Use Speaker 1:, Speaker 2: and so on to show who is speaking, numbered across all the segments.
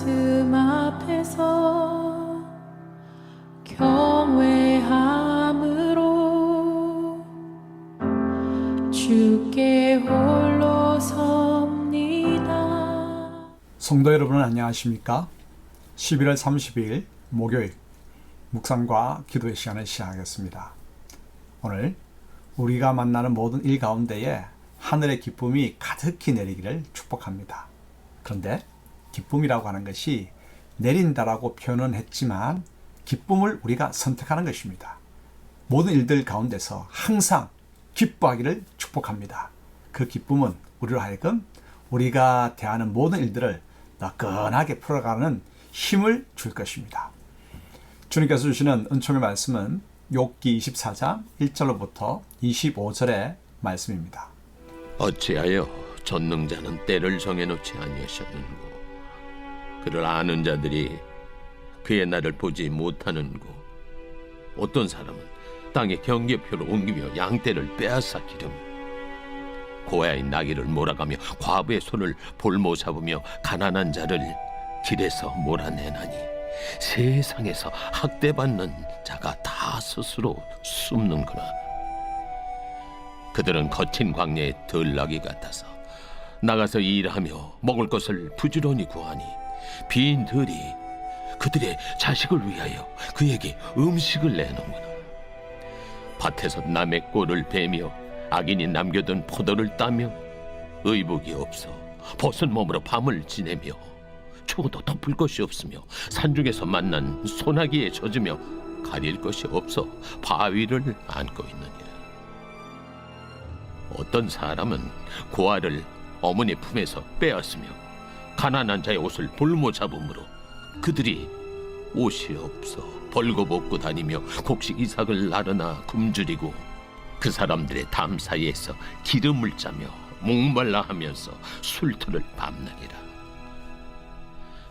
Speaker 1: 말씀 앞에서 경외함으로 주께 홀로 섭니다.
Speaker 2: 성도 여러분 안녕하십니까? 11월 30일 목요일 묵상과 기도의 시간을 시작하겠습니다. 오늘 우리가 만나는 모든 일 가운데에 하늘의 기쁨이 가득히 내리기를 축복합니다. 그런데 기쁨이라고 하는 것이 내린다라고 표현은 했지만 기쁨을 우리가 선택하는 것입니다. 모든 일들 가운데서 항상 기뻐하기를 축복합니다. 그 기쁨은 우리로 하여금 우리가 대하는 모든 일들을 너끈하게 풀어가는 힘을 줄 것입니다. 주님께서 주시는 은총의 말씀은 욥기 24장 1절로부터 25절의 말씀입니다.
Speaker 3: 어찌하여 전능자는 때를 정해놓지 아니하셨는고 그를 아는 자들이 그의 날을 보지 못하는고 어떤 사람은 땅의 경계표를 옮기며 양떼를 빼앗아 기름 고아의 나귀를 몰아가며 과부의 손을 볼모 잡으며 가난한 자를 길에서 몰아내나니 세상에서 학대받는 자가 다 스스로 숨는구나. 그들은 거친 광야의 들나귀 같아서 나가서 일하며 먹을 것을 부지런히 구하니 빈들이 그들의 자식을 위하여 그에게 음식을 내놓는구나 밭에서 남의 꼴을 베며 악인이 남겨둔 포도를 따며 의복이 없어 벗은 몸으로 밤을 지내며 추워도 덮을 것이 없으며 산중에서 만난 소나기에 젖으며 가릴 것이 없어 바위를 안고 있느니라. 어떤 사람은 고아를 어머니 품에서 빼앗으며 가난한 자의 옷을 볼모 잡음으로 그들이 옷이 없어 벌거벗고 다니며 곡식 이삭을 나르나 굶주리고 그 사람들의 담 사이에서 기름을 짜며 목말라 하면서 술틀을 밟느니라.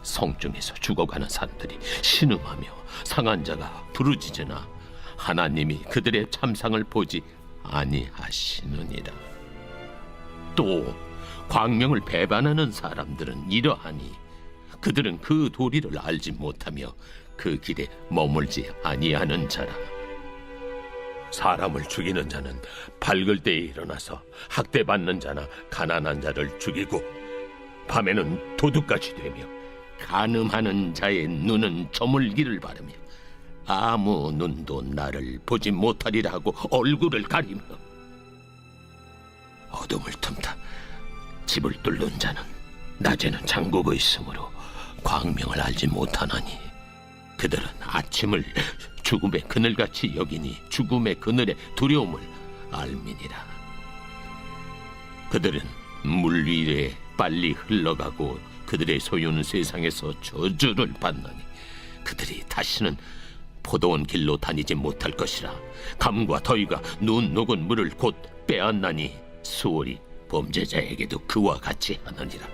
Speaker 3: 성중에서 죽어가는 사람들이 신음하며 상한 자가 부르짖으나 하나님이 그들의 참상을 보지 아니하시느니라. 또 광명을 배반하는 사람들은 이러하니 그들은 그 도리를 알지 못하며 그 길에 머물지 아니하는 자라. 사람을 죽이는 자는 밝을 때에 일어나서 학대받는 자나 가난한 자를 죽이고 밤에는 도둑같이 되며 간음하는 자의 눈은 저물기를 바르며 아무 눈도 나를 보지 못하리라 하고 얼굴을 가리며 어둠을 틈타 집을 뚫는 자는 낮에는 잠그고 있으므로 광명을 알지 못하나니 그들은 아침을 죽음의 그늘같이 여기니 죽음의 그늘의 두려움을 알미니라. 그들은 물 위에 빨리 흘러가고 그들의 소유는 세상에서 저주를 받나니 그들이 다시는 포도원 길로 다니지 못할 것이라. 감과 더위가 눈 녹은 물을 곧 빼앗나니 수월이 범죄자에게도 그와 같이 하느니라.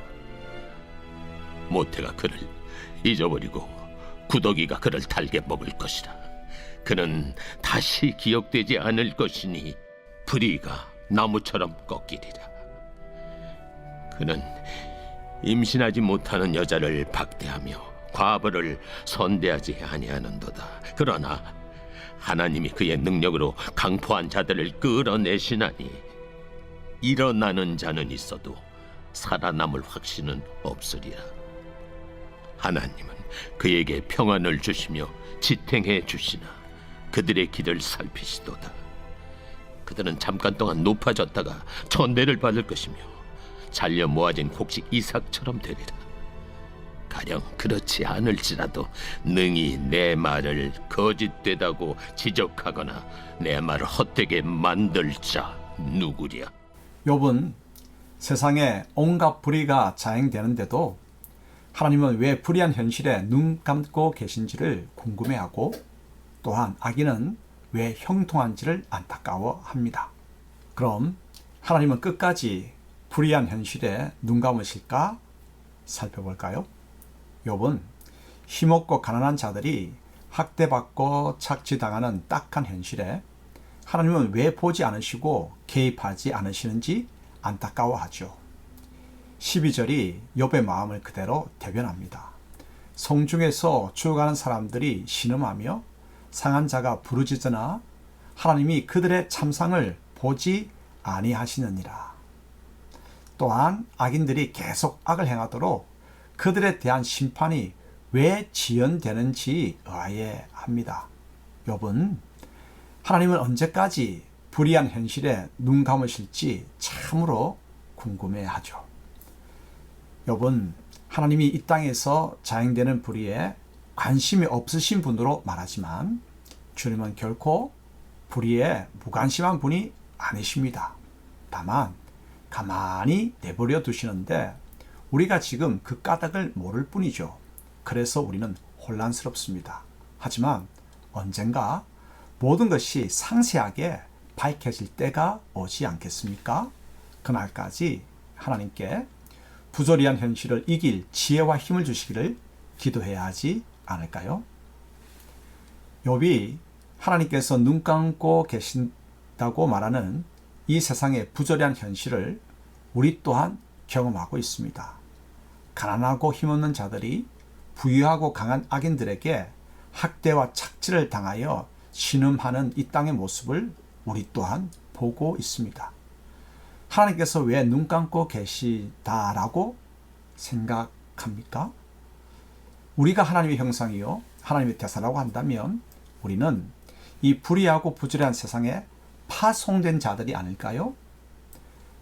Speaker 3: 모태가 그를 잊어버리고 구더기가 그를 달게 먹을 것이라. 그는 다시 기억되지 않을 것이니 불의가 나무처럼 꺾이리라. 그는 임신하지 못하는 여자를 박대하며 과부를 선대하지 아니하는도다. 그러나 하나님이 그의 능력으로 강포한 자들을 끌어내시나니 일어나는 자는 있어도 살아남을 확신은 없으리라. 하나님은 그에게 평안을 주시며 지탱해 주시나 그들의 길을 살피시도다. 그들은 잠깐 동안 높아졌다가 천대를 받을 것이며 잘려 모아진 곡식 이삭처럼 되리라. 가령 그렇지 않을지라도 능히 내 말을 거짓되다고 지적하거나 내 말을 헛되게 만들 자 누구랴?
Speaker 2: 욥은 세상에 온갖 불의가 자행되는데도 하나님은 왜 불의한 현실에 눈 감고 계신지를 궁금해하고 또한 악인은 왜 형통한지를 안타까워합니다. 그럼 하나님은 끝까지 불의한 현실에 눈 감으실까 살펴볼까요? 욥은 힘없고 가난한 자들이 학대받고 착취당하는 딱한 현실에 하나님은 왜 보지 않으시고 개입하지 않으시는지 안타까워하죠. 12절이 욥의 마음을 그대로 대변합니다. 성중에서 죽어가는 사람들이 신음하며 상한 자가 부르짖으나 하나님이 그들의 참상을 보지 아니하시느니라. 또한 악인들이 계속 악을 행하도록 그들에 대한 심판이 왜 지연되는지 의아해 합니다. 욥은 하나님은 언제까지 불의한 현실에 눈 감으실지 참으로 궁금해하죠. 욥은 하나님이 이 땅에서 자행되는 불의에 관심이 없으신 분으로 말하지만 주님은 결코 불의에 무관심한 분이 아니십니다. 다만 가만히 내버려 두시는데 우리가 지금 그 까닭을 모를 뿐이죠. 그래서 우리는 혼란스럽습니다. 하지만 언젠가 모든 것이 상세하게 밝혀질 때가 오지 않겠습니까? 그날까지 하나님께 부조리한 현실을 이길 지혜와 힘을 주시기를 기도해야 하지 않을까요? 욥이 하나님께서 눈 감고 계신다고 말하는 이 세상의 부조리한 현실을 우리 또한 경험하고 있습니다. 가난하고 힘없는 자들이 부유하고 강한 악인들에게 학대와 착취를 당하여 신음하는 이 땅의 모습을 우리 또한 보고 있습니다. 하나님께서 왜 눈 감고 계시다라고 생각합니까? 우리가 하나님의 형상이요 하나님의 대사라고 한다면 우리는 이 불의하고 부조리한 세상에 파송된 자들이 아닐까요?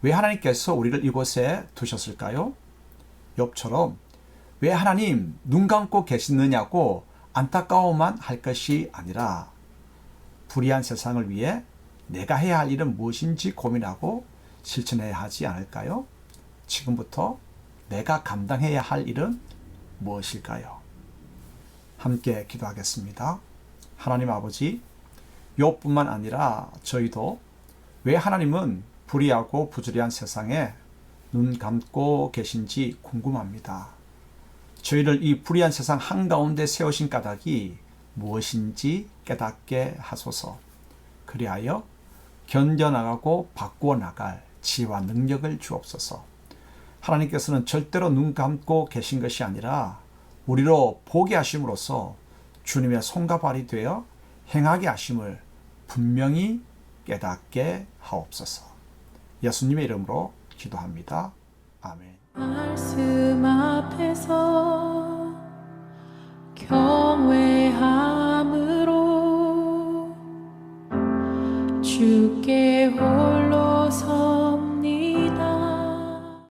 Speaker 2: 왜 하나님께서 우리를 이곳에 두셨을까요? 욥처럼 왜 하나님 눈 감고 계시느냐고 안타까워만 할 것이 아니라 불의한 세상을 위해 내가 해야 할 일은 무엇인지 고민하고 실천해야 하지 않을까요? 지금부터 내가 감당해야 할 일은 무엇일까요? 함께 기도하겠습니다. 하나님 아버지, 욥뿐만 아니라 저희도 왜 하나님은 불의하고 부조리한 세상에 눈 감고 계신지 궁금합니다. 저희를 이 불의한 세상 한가운데 세우신 까닭이 무엇인지 깨닫게 하소서. 그리하여 견뎌나가고 바꾸어 나갈 지혜와 능력을 주옵소서. 하나님께서는 절대로 눈 감고 계신 것이 아니라 우리로 보게 하심으로써 주님의 손과 발이 되어 행하게 하심을 분명히 깨닫게 하옵소서. 예수님의 이름으로 기도합니다. 아멘.